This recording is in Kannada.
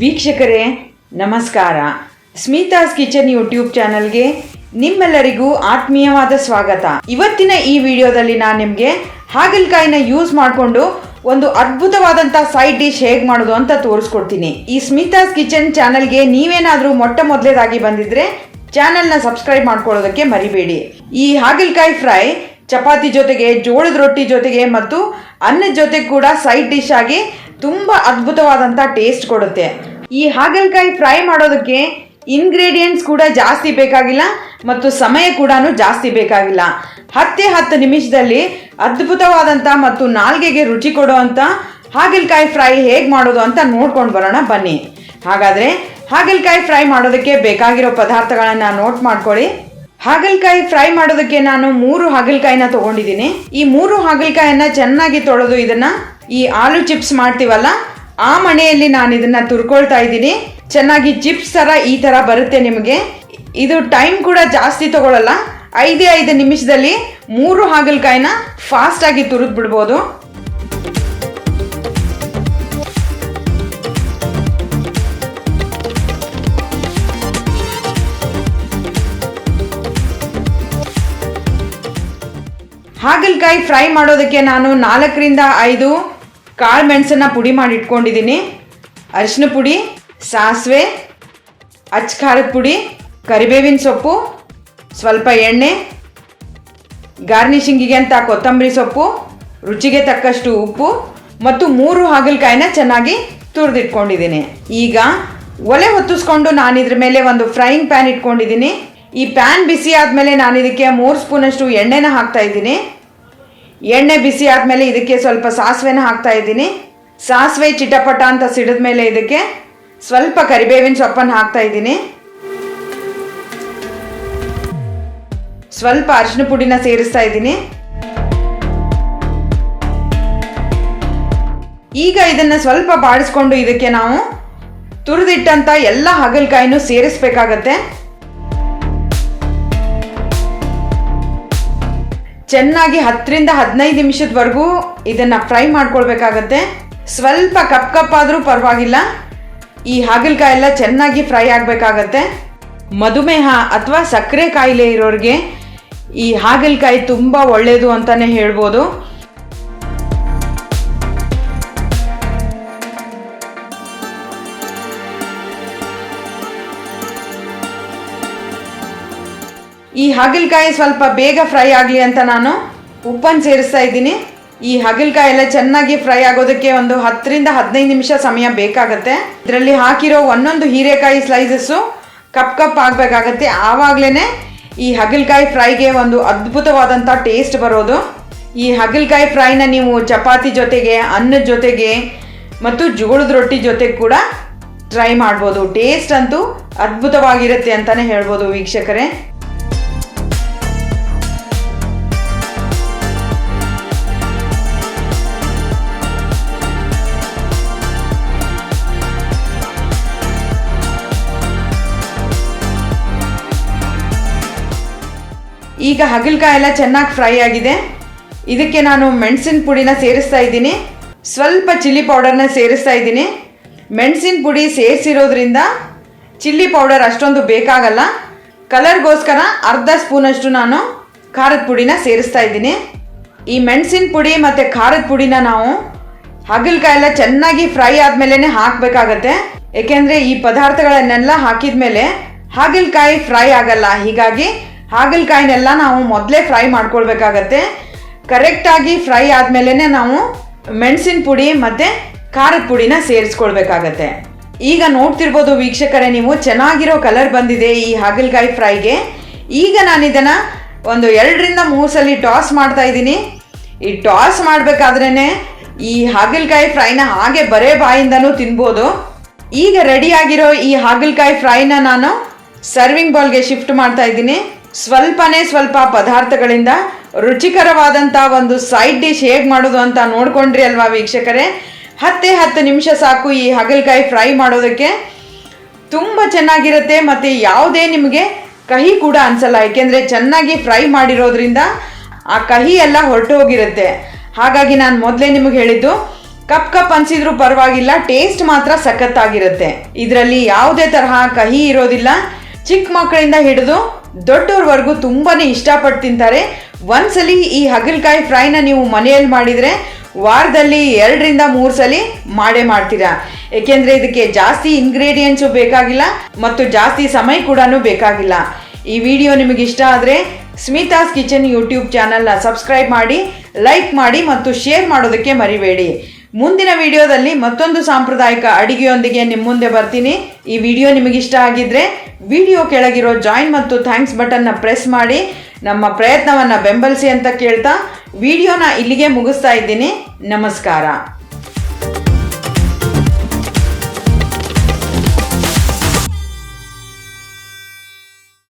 ವೀಕ್ಷಕರೇ, ನಮಸ್ಕಾರ. ಸ್ಮಿತಾಸ್ ಕಿಚನ್ ಯೂಟ್ಯೂಬ್ ಚಾನಲ್ಗೆ ನಿಮ್ಮೆಲ್ಲರಿಗೂ ಆತ್ಮೀಯವಾದ ಸ್ವಾಗತ. ಇವತ್ತಿನ ಈ ವಿಡಿಯೋದಲ್ಲಿ ನಾನು ನಿಮಗೆ ಹಾಗಲಕಾಯಿನ ಯೂಸ್ ಮಾಡಿಕೊಂಡು ಒಂದು ಅದ್ಭುತವಾದಂಥ ಸೈಡ್ ಡಿಶ್ ಹೇಗೆ ಮಾಡೋದು ಅಂತ ತೋರಿಸ್ಕೊಡ್ತೀನಿ. ಈ ಸ್ಮಿತಾಸ್ ಕಿಚನ್ ಚಾನಲ್ಗೆ ನೀವೇನಾದರೂ ಮೊಟ್ಟ ಮೊದಲೇದಾಗಿ ಬಂದಿದ್ರೆ ಚಾನಲ್ನ ಸಬ್ಸ್ಕ್ರೈಬ್ ಮಾಡ್ಕೊಳ್ಳೋದಕ್ಕೆ ಮರಿಬೇಡಿ. ಈ ಹಾಗಲಕಾಯಿ ಫ್ರೈ ಚಪಾತಿ ಜೊತೆಗೆ, ಜೋಳದ ರೊಟ್ಟಿ ಜೊತೆಗೆ ಮತ್ತು ಅನ್ನದ ಜೊತೆ ಕೂಡ ಸೈಡ್ ಡಿಶ್ ಆಗಿ ತುಂಬ ಅದ್ಭುತವಾದಂಥ ಟೇಸ್ಟ್ ಕೊಡುತ್ತೆ. ಈ ಹಾಗಲಕಾಯಿ ಫ್ರೈ ಮಾಡೋದಕ್ಕೆ ಇಂಗ್ರೀಡಿಯೆಂಟ್ಸ್ ಕೂಡ ಜಾಸ್ತಿ ಬೇಕಾಗಿಲ್ಲ ಮತ್ತು ಸಮಯ ಕೂಡ ಜಾಸ್ತಿ ಬೇಕಾಗಿಲ್ಲ. ಹತ್ತೇ ಹತ್ತು ನಿಮಿಷದಲ್ಲಿ ಅದ್ಭುತವಾದಂಥ ಮತ್ತು ನಾಲ್ಗೆಗೆ ರುಚಿ ಕೊಡುವಂಥ ಹಾಗಲಕಾಯಿ ಫ್ರೈ ಹೇಗೆ ಮಾಡೋದು ಅಂತ ನೋಡ್ಕೊಂಡು ಬರೋಣ ಬನ್ನಿ. ಹಾಗಾದರೆ ಹಾಗಲಕಾಯಿ ಫ್ರೈ ಮಾಡೋದಕ್ಕೆ ಬೇಕಾಗಿರೋ ಪದಾರ್ಥಗಳನ್ನು ನೋಟ್ ಮಾಡ್ಕೊಳ್ಳಿ. ಹಾಗಲಕಾಯಿ ಫ್ರೈ ಮಾಡೋದಕ್ಕೆ ನಾನು ಮೂರು ಹಾಗಲಕಾಯಿನ ತಗೊಂಡಿದ್ದೀನಿ. ಈ ಮೂರು ಹಾಗಲಕಾಯನ್ನು ಚೆನ್ನಾಗಿ ತೊಳೆದು ಇದನ್ನ ಈ ಆಲೂ ಚಿಪ್ಸ್ ಮಾಡ್ತೀವಲ್ಲ, ಆ ಮಣೆಯಲ್ಲಿ ನಾನು ಇದನ್ನ ತುರ್ಕೊಳ್ತಾ ಇದ್ದೀನಿ. ಚೆನ್ನಾಗಿ ಚಿಪ್ಸ್ ಥರ ಈ ತರ ಬರುತ್ತೆ ನಿಮಗೆ. ಇದು ಟೈಮ್ ಕೂಡ ಜಾಸ್ತಿ ತಗೊಳ್ಳಲ್ಲ ಐದೇ ಐದು ನಿಮಿಷದಲ್ಲಿ ಮೂರು ಹಾಗಲಕಾಯಿನ ಫಾಸ್ಟ್ ಆಗಿ ತುರಿದ್ ಬಿಡ್ಬೋದು ಹಾಗಲಕಾಯಿ ಫ್ರೈ ಮಾಡೋದಕ್ಕೆ ನಾನು ನಾಲ್ಕರಿಂದ ಐದು ಕಾಳು ಮೆಣಸನ್ನು ಪುಡಿ ಮಾಡಿ ಇಟ್ಕೊಂಡಿದ್ದೀನಿ ಅರಿಶಿನ ಪುಡಿ, ಸಾಸಿವೆ, ಅಚ್ಚ ಖಾರದ ಪುಡಿ, ಕರಿಬೇವಿನ ಸೊಪ್ಪು, ಸ್ವಲ್ಪ ಎಣ್ಣೆ ಗಾರ್ನಿಶಿಂಗಿಗೆ ಅಂತ ಕೊತ್ತಂಬರಿ ಸೊಪ್ಪು, ರುಚಿಗೆ ತಕ್ಕಷ್ಟು ಉಪ್ಪು ಮತ್ತು ಮೂರು ಹಾಗಲಕಾಯಿನ ಚೆನ್ನಾಗಿ ತುರಿದಿಟ್ಕೊಂಡಿದ್ದೀನಿ ಈಗ ಒಲೆ ಹೊತ್ತಿಸ್ಕೊಂಡು ನಾನು ಇದ್ರ ಮೇಲೆ ಒಂದು ಫ್ರೈಯಿಂಗ್ ಪ್ಯಾನ್ ಇಟ್ಕೊಂಡಿದ್ದೀನಿ ಈ ಪ್ಯಾನ್ ಬಿಸಿ ಆದಮೇಲೆ ನಾನು ಇದಕ್ಕೆ ಮೂರು ಸ್ಪೂನಷ್ಟು ಎಣ್ಣೆನ ಹಾಕ್ತಾ ಇದ್ದೀನಿ. ಎಣ್ಣೆ ಬಿಸಿ ಆದಮೇಲೆ ಇದಕ್ಕೆ ಸ್ವಲ್ಪ ಸಾಸಿವೆನ ಹಾಕ್ತಾ ಇದ್ದೀನಿ. ಸಾಸಿವೆ ಚಿಟಪಟ ಅಂತ ಸಿಡಿದ ಮೇಲೆ ಇದಕ್ಕೆ ಸ್ವಲ್ಪ ಕರಿಬೇವಿನ ಸೊಪ್ಪನ್ನು ಹಾಕ್ತಾ ಇದ್ದೀನಿ. ಸ್ವಲ್ಪ ಅರಿಶಿನ ಪುಡಿನ ಸೇರಿಸ್ತಾ ಇದ್ದೀನಿ. ಈಗ ಇದನ್ನ ಸ್ವಲ್ಪ ಬಾಡಿಸ್ಕೊಂಡು ಇದಕ್ಕೆ ನಾವು ತುರಿದಿಟ್ಟಂತ ಎಲ್ಲ ಹಾಗಲಕಾಯಿನೂ ಸೇರಿಸ್ಬೇಕಾಗತ್ತೆ. ಚೆನ್ನಾಗಿ ಹತ್ತರಿಂದ ಹದಿನೈದು ನಿಮಿಷದವರೆಗೂ ಇದನ್ನು ಫ್ರೈ ಮಾಡ್ಕೊಳ್ಬೇಕಾಗತ್ತೆ. ಸ್ವಲ್ಪ ಕಪ್ ಕಪ್ ಆದರೂ ಪರವಾಗಿಲ್ಲ. ಈ ಹಾಗಲಕಾಯಿ ಎಲ್ಲ ಚೆನ್ನಾಗಿ ಫ್ರೈ ಆಗಬೇಕಾಗತ್ತೆ. ಮಧುಮೇಹ ಅಥವಾ ಸಕ್ಕರೆ ಕಾಯಿಲೆ ಇರೋರಿಗೆ ಈ ಹಾಗಲಕಾಯಿ ತುಂಬ ಒಳ್ಳೆಯದು ಅಂತಲೇ ಹೇಳ್ಬೋದು. ಈ ಹಾಗಲಕಾಯಿ ಸ್ವಲ್ಪ ಬೇಗ ಫ್ರೈ ಆಗಲಿ ಅಂತ ನಾನು ಉಪ್ಪನ್ನು ಸೇರಿಸ್ತಾ ಇದ್ದೀನಿ. ಈ ಹಾಗಲಕಾಯಿ ಎಲ್ಲ ಚೆನ್ನಾಗಿ ಫ್ರೈ ಆಗೋದಕ್ಕೆ ಒಂದು ಹತ್ತರಿಂದ ಹದಿನೈದು ನಿಮಿಷ ಸಮಯ ಬೇಕಾಗತ್ತೆ. ಇದರಲ್ಲಿ ಹಾಕಿರೋ ಒಂದೊಂದು ಹೀರೆಕಾಯಿ ಸ್ಲೈಸಸ್ಸು ಕಪ್ ಕಪ್ ಆಗಬೇಕಾಗತ್ತೆ. ಆವಾಗಲೇ ಈ ಹಾಗಲಕಾಯಿ ಫ್ರೈಗೆ ಒಂದು ಅದ್ಭುತವಾದಂಥ ಟೇಸ್ಟ್ ಬರೋದು. ಈ ಹಾಗಲಕಾಯಿ ಫ್ರೈನ ನೀವು ಚಪಾತಿ ಜೊತೆಗೆ, ಅನ್ನದ ಜೊತೆಗೆ ಮತ್ತು ಜೋಳದ ರೊಟ್ಟಿ ಜೊತೆಗೆ ಕೂಡ ಟ್ರೈ ಮಾಡ್ಬೋದು. ಟೇಸ್ಟ್ ಅಂತೂ ಅದ್ಭುತವಾಗಿರುತ್ತೆ ಅಂತಲೇ ಹೇಳ್ಬೋದು ವೀಕ್ಷಕರೇ. ಈಗ ಹಗಲ್ಕಾಯಿ ಎಲ್ಲ ಚೆನ್ನಾಗಿ ಫ್ರೈ ಆಗಿದೆ. ಇದಕ್ಕೆ ನಾನು ಮೆಣಸಿನ ಪುಡಿನ ಸೇರಿಸ್ತಾ ಇದ್ದೀನಿ. ಸ್ವಲ್ಪ ಚಿಲ್ಲಿ ಪೌಡರ್ನ ಸೇರಿಸ್ತಾ ಇದ್ದೀನಿ. ಮೆಣಸಿನ ಪುಡಿ ಸೇರಿಸಿರೋದ್ರಿಂದ ಚಿಲ್ಲಿ ಪೌಡರ್ ಅಷ್ಟೊಂದು ಬೇಕಾಗಲ್ಲ. ಕಲರ್ಗೋಸ್ಕರ ಅರ್ಧ ಸ್ಪೂನಷ್ಟು ನಾನು ಖಾರದ ಪುಡಿನ ಸೇರಿಸ್ತಾ ಇದ್ದೀನಿ. ಈ ಮೆಣಸಿನ ಪುಡಿ ಮತ್ತು ಖಾರದ ಪುಡಿನ ನಾವು ಹಗಲ್ಕಾಯಿ ಎಲ್ಲ ಚೆನ್ನಾಗಿ ಫ್ರೈ ಆದಮೇಲೆ ಹಾಕಬೇಕಾಗತ್ತೆ. ಏಕೆಂದರೆ ಈ ಪದಾರ್ಥಗಳನ್ನೆಲ್ಲ ಹಾಕಿದ ಮೇಲೆ ಹಾಗಲಕಾಯಿ ಫ್ರೈ ಆಗಲ್ಲ. ಹೀಗಾಗಿ ಹಾಗಲಕಾಯಿನೆಲ್ಲ ನಾವು ಮೊದಲೇ ಫ್ರೈ ಮಾಡ್ಕೊಳ್ಬೇಕಾಗತ್ತೆ. ಕರೆಕ್ಟಾಗಿ ಫ್ರೈ ಆದಮೇಲೆ ನಾವು ಮೆಣಸಿನ ಪುಡಿ ಮತ್ತು ಖಾರದ ಪುಡಿನ ಸೇರಿಸ್ಕೊಳ್ಬೇಕಾಗತ್ತೆ. ಈಗ ನೋಡ್ತಿರ್ಬೋದು ವೀಕ್ಷಕರೇ, ನೀವು ಚೆನ್ನಾಗಿರೋ ಕಲರ್ ಬಂದಿದೆ ಈ ಹಾಗಲಕಾಯಿ ಫ್ರೈಗೆ. ಈಗ ನಾನು ಇದನ್ನು ಒಂದು ಎರಡರಿಂದ ಮೂರು ಸಲ ಟಾಸ್ ಮಾಡ್ತಾ ಇದ್ದೀನಿ. ಈ ಟಾಸ್ ಮಾಡಬೇಕಾದ್ರೇ ಈ ಹಾಗಲಕಾಯಿ ಫ್ರೈನ ಹಾಗೆ ಬರೇ ಬಾಯಿಂದನೂ ತಿನ್ಬೋದು. ಈಗ ರೆಡಿಯಾಗಿರೋ ಈ ಹಾಗಲಕಾಯಿ ಫ್ರೈನ ನಾನು ಸರ್ವಿಂಗ್ ಬೌಲ್ಗೆ ಶಿಫ್ಟ್ ಮಾಡ್ತಾ ಇದ್ದೀನಿ. ಸ್ವಲ್ಪನೇ ಸ್ವಲ್ಪ ಪದಾರ್ಥಗಳಿಂದ ರುಚಿಕರವಾದಂಥ ಒಂದು ಸೈಡ್ ಡಿಶ್ ಹೇಗೆ ಮಾಡೋದು ಅಂತ ನೋಡ್ಕೊಂಡ್ರಿ ಅಲ್ವಾ ವೀಕ್ಷಕರೇ? ಹತ್ತೇ ಹತ್ತು ನಿಮಿಷ ಸಾಕು ಈ ಹಾಗಲಕಾಯಿ ಫ್ರೈ ಮಾಡೋದಕ್ಕೆ. ತುಂಬ ಚೆನ್ನಾಗಿರುತ್ತೆ ಮತ್ತು ಯಾವುದೇ ನಿಮಗೆ ಕಹಿ ಕೂಡ ಅನಿಸಲ್ಲ, ಏಕೆಂದರೆ ಚೆನ್ನಾಗಿ ಫ್ರೈ ಮಾಡಿರೋದ್ರಿಂದ ಆ ಕಹಿ ಎಲ್ಲ ಹೊರಟು ಹೋಗಿರುತ್ತೆ. ಹಾಗಾಗಿ ನಾನು ಮೊದಲೇ ನಿಮಗೆ ಹೇಳಿದ್ದು, ಕಪ್ ಕಪ್ ಅನಿಸಿದ್ರೂ ಪರವಾಗಿಲ್ಲ ಟೇಸ್ಟ್ ಮಾತ್ರ ಸಖತ್ತಾಗಿರುತ್ತೆ. ಇದರಲ್ಲಿ ಯಾವುದೇ ತರಹ ಕಹಿ ಇರೋದಿಲ್ಲ. ಚಿಕ್ಕ ಮಕ್ಕಳಿಂದ ಹಿಡಿದು ದೊಡ್ಡವ್ರವರೆಗೂ ತುಂಬಾ ಇಷ್ಟಪಟ್ಟು ತಿಂತಾರೆ. ಒಂದ್ಸಲಿ ಈ ಹಗಲ್ಕಾಯಿ ಫ್ರೈನ ನೀವು ಮನೆಯಲ್ಲಿ ಮಾಡಿದರೆ ವಾರದಲ್ಲಿ ಎರಡರಿಂದ ಮೂರು ಸಲ ಮಾಡೇ ಮಾಡ್ತೀರಾ. ಏಕೆಂದರೆ ಇದಕ್ಕೆ ಜಾಸ್ತಿ ಇಂಗ್ರೀಡಿಯೆಂಟ್ಸು ಬೇಕಾಗಿಲ್ಲ ಮತ್ತು ಜಾಸ್ತಿ ಸಮಯ ಕೂಡ ಬೇಕಾಗಿಲ್ಲ. ಈ ವಿಡಿಯೋ ನಿಮಗೆ ಇಷ್ಟ ಆದರೆ ಸ್ಮಿತಾಸ್ ಕಿಚನ್ ಯೂಟ್ಯೂಬ್ ಚಾನಲ್ನ ಸಬ್ಸ್ಕ್ರೈಬ್ ಮಾಡಿ, ಲೈಕ್ ಮಾಡಿ ಮತ್ತು ಶೇರ್ ಮಾಡೋದಕ್ಕೆ ಮರಿಬೇಡಿ. ಮುಂದಿನ ವಿಡಿಯೋದಲ್ಲಿ ಮತ್ತೊಂದು ಸಾಂಪ್ರದಾಯಿಕ ಅಡಿಗೆಯೊಂದಿಗೆ ನಿಮ್ಮ ಮುಂದೆ ಬರ್ತೀನಿ. ಈ ವಿಡಿಯೋ ನಿಮಗಿಷ್ಟ ಆಗಿದ್ರೆ ವಿಡಿಯೋ ಕೆಳಗಿರೋ ಜಾಯಿನ್ ಮತ್ತು ಥ್ಯಾಂಕ್ಸ್ ಬಟನ್ನ ಪ್ರೆಸ್ ಮಾಡಿ. ನಮ್ಮ ಪ್ರಯತ್ನವನ್ನು ಬೆಂಬಲಿಸಿ ಅಂತ ಕೇಳ್ತಾ ವಿಡಿಯೋನ ಇಲ್ಲಿಗೆ ಮುಗಿಸ್ತಾ ಇದ್ದೀನಿ. ನಮಸ್ಕಾರ.